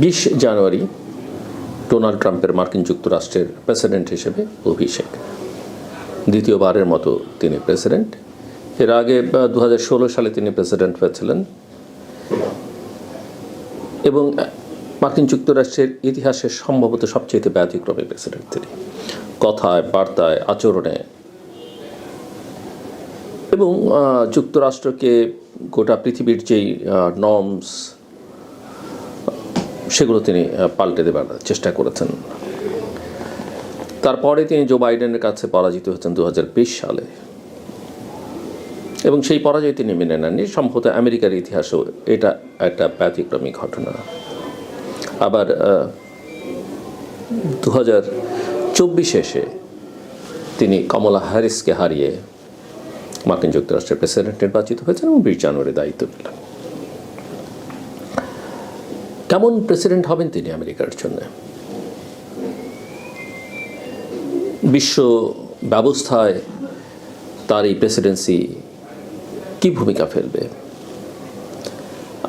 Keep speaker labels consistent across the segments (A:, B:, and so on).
A: বিশ জানুয়ারি ডোনাল্ড ট্রাম্পের মার্কিন যুক্তরাষ্ট্রের প্রেসিডেন্ট হিসেবে অভিষেক। দ্বিতীয়বারের মতো তিনি প্রেসিডেন্ট। এর আগে দু হাজার ষোলো সালে তিনি প্রেসিডেন্ট হয়েছিলেন। এবং মার্কিন যুক্তরাষ্ট্রের ইতিহাসে সম্ভবত সবচেয়ে ব্যতিক্রমী প্রেসিডেন্ট তিনি। কথায়, বার্তায়, আচরণে। এবং যুক্তরাষ্ট্রকে গোটা পৃথিবীর যেই নর্মস সেগুলো তিনি পাল্টে দেবার চেষ্টা করেছেন। তারপরে তিনি জো বাইডেনের কাছে পরাজিত হয়েছেন দু হাজার বিশ সালে। এবং সেই পরাজয় তিনি মেনে নেননি। সম্ভবত আমেরিকার ইতিহাসেও এটা একটা ব্যতিক্রমী ঘটনা। আবার দু হাজার চব্বিশে তিনি কমলা হ্যারিসকে হারিয়ে মার্কিন যুক্তরাষ্ট্রের প্রেসিডেন্ট নির্বাচিত হয়েছেন এবং বিশ জানুয়ারি দায়িত্ব নিলেন কেমন প্রেসিডেন্ট হবেন তিনি আমেরিকার জন্য? বিশ্ব ব্যবস্থায় তার এই প্রেসিডেন্সি কি ভূমিকা ফেলবে?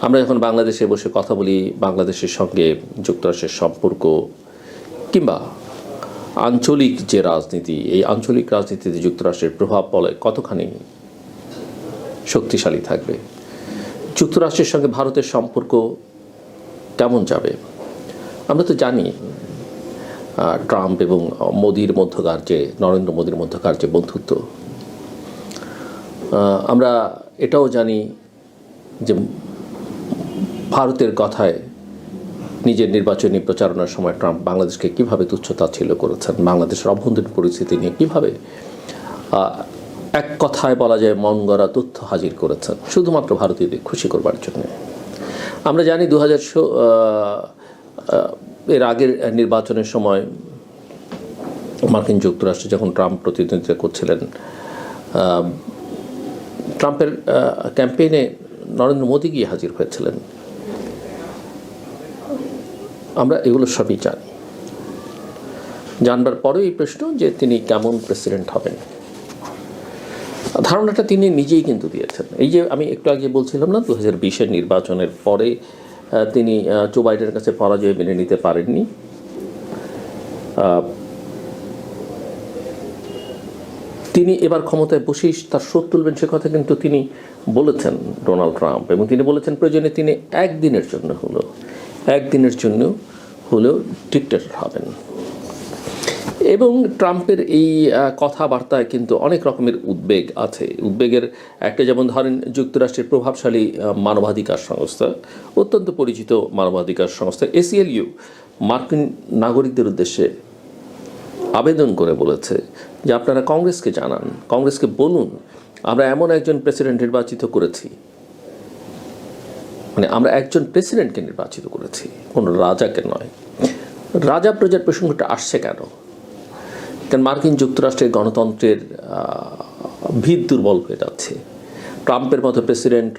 A: আমরা এখন বাংলাদেশে বসে কথা বলি বাংলাদেশের সঙ্গে যুক্তরাষ্ট্রের সম্পর্ক কিংবা আঞ্চলিক যে রাজনীতি, এই আঞ্চলিক রাজনীতিতে যুক্তরাষ্ট্রের প্রভাব বলে কতখানি শক্তিশালী থাকবে? যুক্তরাষ্ট্রের সঙ্গে ভারতের সম্পর্ক কেমন যাবে? আমরা তো জানি ট্রাম্প এবং মোদির মধ্যকার যে, নরেন্দ্র মোদির মধ্যকার যে বন্ধুত্ব আমরা এটাও জানি যে ভারতের কথায় নিজের নির্বাচনী প্রচারণার সময় ট্রাম্প বাংলাদেশকে কীভাবে তুচ্ছতাচ্ছিল্য করেছেন, বাংলাদেশের অভ্যন্তরীণ পরিস্থিতি নিয়ে কীভাবে এক কথায় বলা যায় মন গড়া তথ্য হাজির করেছেন, শুধুমাত্র ভারতীয়দের খুশি করবার জন্য। আমরা জানি দু হাজার এর আগের নির্বাচনের সময় মার্কিন যুক্তরাষ্ট্রে যখন ট্রাম্প প্রতিদ্বন্দ্বিতা করছিলেন ট্রাম্পের ক্যাম্পেইনে নরেন্দ্র মোদী গিয়ে হাজির হয়েছিলেন। আমরা এগুলো সবই জানি। জানবার পরেও এই প্রশ্ন যে তিনি কেমন প্রেসিডেন্ট হবেন। ধারণাটা তিনি নিজেই কিন্তু দিয়েছেন। এই যে আমি একটু আগে বলছিলাম না দু হাজার বিশের নির্বাচনের পরে তিনি জো বাইডেনের কাছে পরাজয় মেনে নিতে পারেননি। তিনি এবার ক্ষমতায় বসেই তার শোধ তুলবেন সে কথা কিন্তু তিনি বলেছেন ডোনাল্ড ট্রাম্প। এবং তিনি বলেছেন, প্রয়োজনে তিনি একদিনের জন্য হলো একদিনের জন্য হলেও ডিক্টেটর হবেন। এবং ট্রাম্পের এই কথাবার্তায় কিন্তু অনেক রকমের উদ্বেগ আছে। উদ্বেগের একটা যেমন ধরেন যুক্তরাষ্ট্রের প্রভাবশালী মানবাধিকার সংস্থা, অত্যন্ত পরিচিত মানবাধিকার সংস্থা এসিএলইউ, মার্কিন নাগরিকদের উদ্দেশ্যে আবেদন করে বলেছে যে আপনারা কংগ্রেসকে জানান, কংগ্রেসকে বলুন, আমরা এমন একজন প্রেসিডেন্ট নির্বাচিত করেছি। মানে আমরা একজন প্রেসিডেন্টকে নির্বাচিত করেছি, কোনো রাজাকে নয়। রাজা প্রজার প্রসঙ্গটা আসছে কেন? কারণ মার্কিন যুক্তরাষ্ট্রের গণতন্ত্রের ভিত দুর্বল হয়ে যাচ্ছে। ট্রাম্পের মতো প্রেসিডেন্ট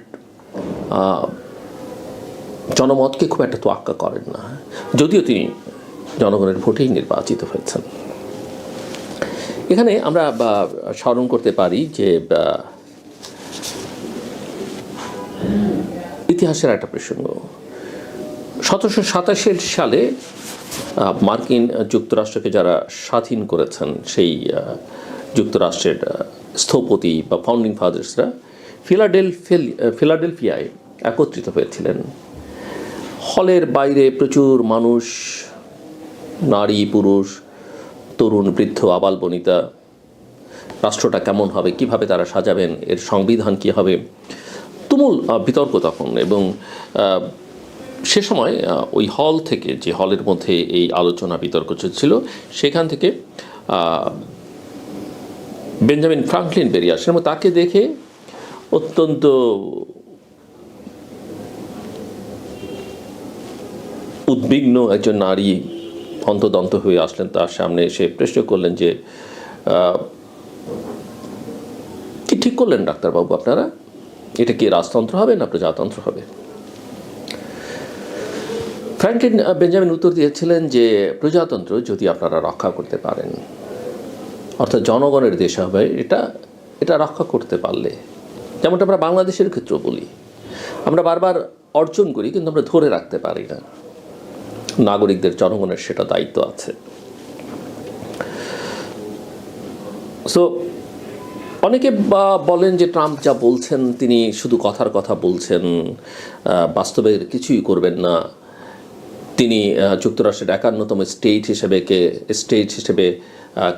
A: জনমতকে খুব একটা তোয়াক্কা করেন না। যদিও তিনি জনগণের ভোটেই নির্বাচিত হয়েছেন। এখানে আমরা স্মরণ করতে পারি যে ইতিহাসের একটা প্রসঙ্গ। সতেরোশো সাতাশের সালে মার্কিন যুক্তরাষ্ট্রকে যারা স্বাধীন করেছেন, সেই যুক্তরাষ্ট্রের স্থপতি বা ফাউন্ডিং ফাদার্সরা ফিলাডেলফিল ফিলাডেলফিয়ায় একত্রিত হয়েছিলেন। হলের বাইরে প্রচুর মানুষ, নারী, পুরুষ, তরুণ, বৃদ্ধ, আবাল বনিতা, রাষ্ট্রটা কেমন হবে, কীভাবে তারা সাজাবেন, এর সংবিধান কী হবে, তুমুল বিতর্ক তখন এবং সে সময় ওই হল থেকে, যে হলের মধ্যে এই আলোচনা, বিতর্ক চলছিল, সেখান থেকে বেঞ্জামিন ফ্রাঙ্কলিন বেরিয়ে আসেন এবং তাকে দেখে অত্যন্ত উদ্বিগ্ন একজন নারী অন্তদন্ত হয়ে আসলেন। তার সামনে এসে প্রশ্ন করলেন যে কি ঠিক করলেন ডাক্তারবাবু আপনারা? এটা কি রাজতন্ত্র হবে না প্রজাতন্ত্র হবে? ফ্র্যাঙ্কলিন বেঞ্জামিন উত্তর দিয়েছিলেন যে প্রজাতন্ত্র যদি আপনারা রক্ষা করতে পারেন অর্থাৎ জনগণের দেশ হবে এটা এটা রক্ষা করতে পারলে। যেমনটা আমরা বাংলাদেশের ক্ষেত্রেও বলি। আমরা বারবার অর্জন করি কিন্তু আমরা ধরে রাখতে পারি না। নাগরিকদের জনগণের সেটা দায়িত্ব আছে। সো অনেকে বলেন যে ট্রাম্প যা বলছেন তিনি শুধু কথার কথা বলছেন আহ, বাস্তবে কিছুই করবেন না। তিনি যুক্তরাষ্ট্রের একান্নতম স্টেট হিসেবে কে স্টেট হিসেবে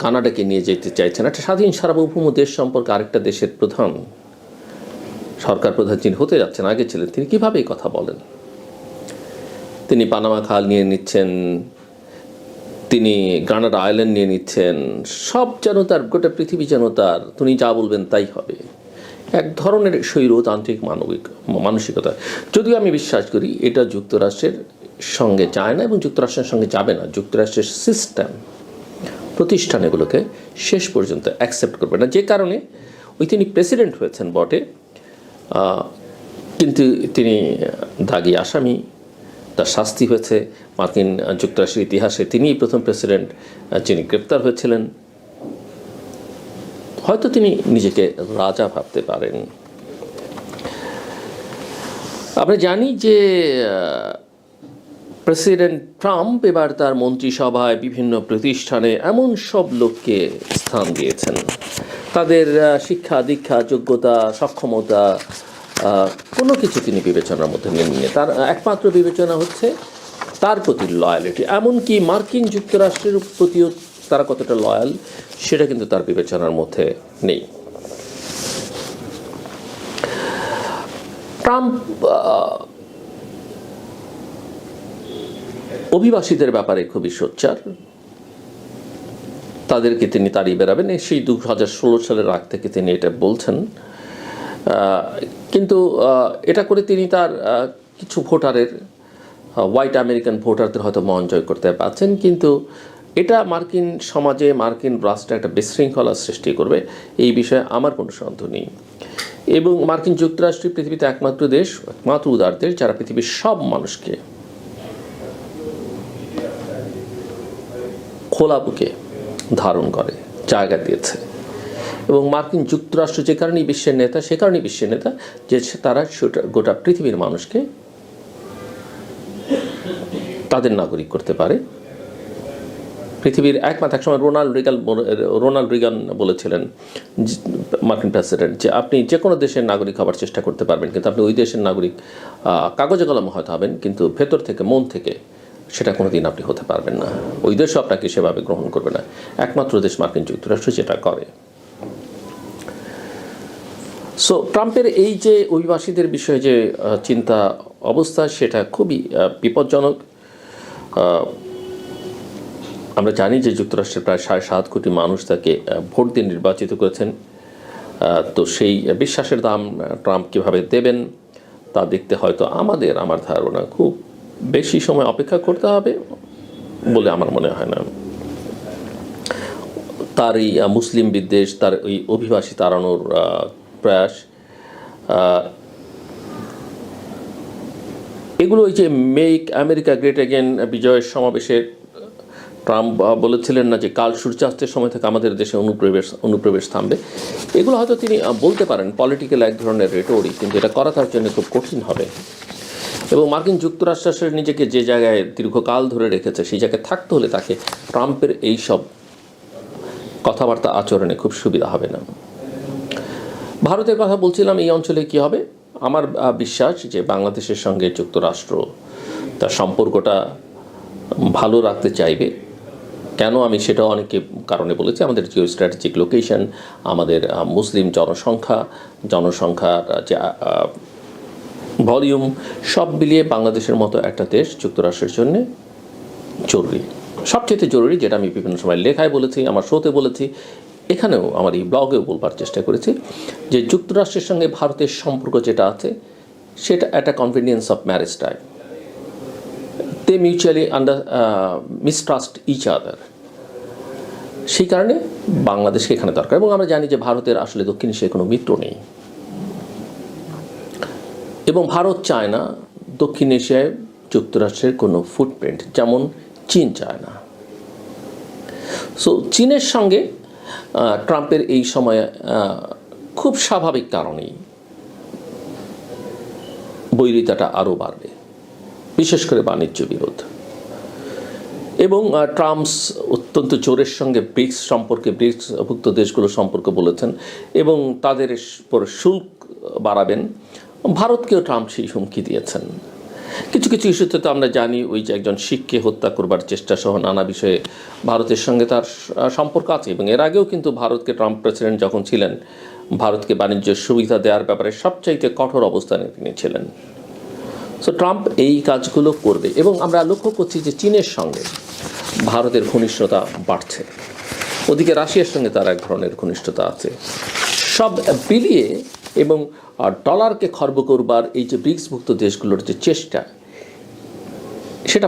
A: কানাডাকে নিয়ে যেতে চাইছেন। একটা স্বাধীন সার্বভৌম দেশ সম্পর্কে আরেকটা দেশের প্রধান সরকার প্রধান যিনি হতে যাচ্ছেন, আগে ছিলেন, তিনি কীভাবে এই কথা বলেন? তিনি পানামা খাল নিয়ে নিচ্ছেন, তিনি গ্রানাডা আইল্যান্ড নিয়ে নিচ্ছেন, সব যেন তার, গোটা পৃথিবী যেন তার তিনি যা বলবেন তাই হবে। এক ধরনের স্বৈরতান্ত্রিক মানবিক, মানসিকতা। যদিও আমি বিশ্বাস করি এটা যুক্তরাষ্ট্রের সঙ্গে যায় না এবং যুক্তরাষ্ট্রের সঙ্গে যাবে না। যুক্তরাষ্ট্রের সিস্টেম প্রতিষ্ঠান এগুলোকে শেষ পর্যন্ত অ্যাকসেপ্ট করবে না। যে কারণে ওই তিনি প্রেসিডেন্ট হয়েছেন বটে কিন্তু তিনি দাগি আসামি, তার শাস্তি হয়েছে। মার্কিন যুক্তরাষ্ট্রের ইতিহাসে তিনিই প্রথম প্রেসিডেন্ট যিনি গ্রেপ্তার হয়েছিলেন। হয়তো তিনি নিজেকে রাজা ভাবতে পারেন। আমরা জানি যে প্রেসিডেন্ট ট্রাম্প এবার তার মন্ত্রিসভায় বিভিন্ন প্রতিষ্ঠানে এমন সব লোককে স্থান দিয়েছেন। তাদের শিক্ষা, দীক্ষা, যোগ্যতা, সক্ষমতা কোনো কিছু তিনি বিবেচনার মধ্যে নিয়ে তার একমাত্র বিবেচনা হচ্ছে তার প্রতি লয়ালিটি এমনকি মার্কিন যুক্তরাষ্ট্রের প্রতিও তারা কতটা লয়াল সেটা কিন্তু তার বিবেচনার মধ্যে নেই। ট্রাম্প অভিবাসীদের ব্যাপারে খুবই সোচ্চার। তাদেরকে তিনি তাড়িয়ে বেড়াবেন সেই দু হাজার ষোলো সালের আগ থেকে তিনি এটা বলছেন। কিন্তু এটা করে তিনি তার কিছু ভোটারের হোয়াইট আমেরিকান ভোটারদের হয়তো মন জয় করতে পারছেন। কিন্তু এটা মার্কিন সমাজে, মার্কিন রাষ্ট্রে একটা বিশৃঙ্খলা সৃষ্টি করবে। এই বিষয়ে আমার কোনো সন্দেহ নেই। এবং মার্কিন যুক্তরাষ্ট্র পৃথিবীতে একমাত্র দেশ, একমাত্র উদার দেশ, যারা পৃথিবীর সব মানুষকে খোলা বুকে ধারণ করে, জায়গা দিয়েছে। এবং মার্কিন যুক্তরাষ্ট্র যে কারণেই বিশ্বের নেতা, সে কারণেই বিশ্বের নেতা যে তারা গোটা পৃথিবীর মানুষকে তাদের নাগরিক করতে পারে। পৃথিবীর একমাত্র একসময় রোনাল্ড রিগান রোনাল্ড রিগান বলেছিলেন মার্কিন প্রেসিডেন্ট যে, আপনি যে কোনো দেশের নাগরিক হওয়ার চেষ্টা করতে পারবেন, কিন্তু আপনি ওই দেশের নাগরিক কাগজে কলমে হয়তো হবেন, কিন্তু ভেতর থেকে, মন থেকে সেটা কোনো দিন আপনি হতে পারবেন না। ওই দেশও আপনাকে সেভাবে গ্রহণ করবে না। একমাত্র দেশ মার্কিন যুক্তরাষ্ট্র যেটা করে। সো ট্রাম্পের এই যে অভিবাসীদের বিষয়ে যে চিন্তা অবস্থা, সেটা খুবই বিপজ্জনক। আমরা জানি যে যুক্তরাষ্ট্রের প্রায় সাড়ে সাত কোটি মানুষ তাকে ভোট দিয়ে নির্বাচিত করেছেন। তো সেই বিশ্বাসের দাম ট্রাম্প কীভাবে দেবেন, তা দেখতে হয়তো আমাদের, আমার ধারণা, খুব বেশি সময় অপেক্ষা করতে হবে বলে আমার মনে হয় না। তার এই মুসলিম বিদ্বেষ, তার ওই অভিবাসী তাড়ানোর প্রয়াস এগুলো ওই যে মেক আমেরিকা গ্রেট অ্যাগেন বিজয়ের সমাবেশে ট্রাম্প বলেছিলেন না যে কাল সূর্যাস্তের সময় থেকে আমাদের দেশে অনুপ্রবেশ অনুপ্রবেশ থামবে। এগুলো হয়তো তিনি বলতে পারেন পলিটিক্যাল এক ধরনের রেটোরি কিন্তু এটা করা তার জন্য খুব কঠিন হবে। এবং মার্কিন যুক্তরাষ্ট্র আসলে নিজেকে যে জায়গায় দীর্ঘকাল ধরে রেখেছে, সেই জায়গায় থাকতে হলে তাকে ট্রাম্পের এই সব কথাবার্তা আচরণে খুব সুবিধা হবে না। ভারতের কথা বলছিলাম, এই অঞ্চলে কি হবে? আমার বিশ্বাস যে বাংলাদেশের সঙ্গে যুক্তরাষ্ট্র তার সম্পর্কটা ভালো রাখতে চাইবে। কেন আমি সেটা অনেকে কারণে বলেছি, আমাদের জিও স্ট্র্যাটেজিক লোকেশন আমাদের মুসলিম জনসংখ্যা, জনসংখ্যার যে ভলিউম সব মিলিয়ে বাংলাদেশের মতো একটা দেশ যুক্তরাষ্ট্রের জন্য জরুরি। সবচেয়ে জরুরি যেটা আমি বিভিন্ন সময় লেখায় বলেছি, আমার শোতে বলেছি, এখানেও আমার এই ব্লগেও বলবার চেষ্টা করেছি যে যুক্তরাষ্ট্রের সঙ্গে ভারতের সম্পর্ক যেটা আছে, সেটা একটা convenience of marriage type they mutually under mistrust each other সেই কারণে বাংলাদেশকে এখানে দরকার। এবং আমরা জানি যে ভারতের আসলে দক্ষিণ এশিয়ায় কোনো মিত্র নেই। এবং ভারত চায় না দক্ষিণ এশিয়ায় যুক্তরাষ্ট্রের কোনো ফুটপ্রিন্ট যেমন চীন চায় না সো চীনের সঙ্গে ট্রাম্পের এই সময়ে খুব স্বাভাবিক কারণেই বৈরিতাটা আরও বাড়বে, বিশেষ করে বাণিজ্য বিরোধ। এবং ট্রাম্পস অত্যন্ত জোরের সঙ্গে ব্রিক্স সম্পর্কে, ব্রিক্সভুক্ত দেশগুলো সম্পর্কে বলেছেন এবং তাদের পর শুল্ক বাড়াবেন। ভারতকেও ট্রাম্প সেই হুমকি দিয়েছেন। কিছু কিছু ইস্যুতে তো আমরা জানি ওই যে একজন শিখকে হত্যা করবার চেষ্টা সহ নানা বিষয়ে ভারতের সঙ্গে তার সম্পর্ক আছে এবং এর আগেও কিন্তু ভারতকে ট্রাম্প প্রেসিডেন্ট যখন ছিলেন, ভারতকে বাণিজ্য সুবিধা দেওয়ার ব্যাপারে সবচাইতে কঠোর অবস্থানে তিনি ছিলেন। সো ট্রাম্প এই কাজগুলো করবে এবং আমরা লক্ষ্য করছি যে চীনের সঙ্গে ভারতের ঘনিষ্ঠতা বাড়ছে। ওদিকে রাশিয়ার সঙ্গে তার এক ধরনের ঘনিষ্ঠতা আছে। সব বিলিয়ে এবং ডলারকে খর্ব করবার এই যে ব্রিক্সভুক্ত দেশগুলোর যে চেষ্টা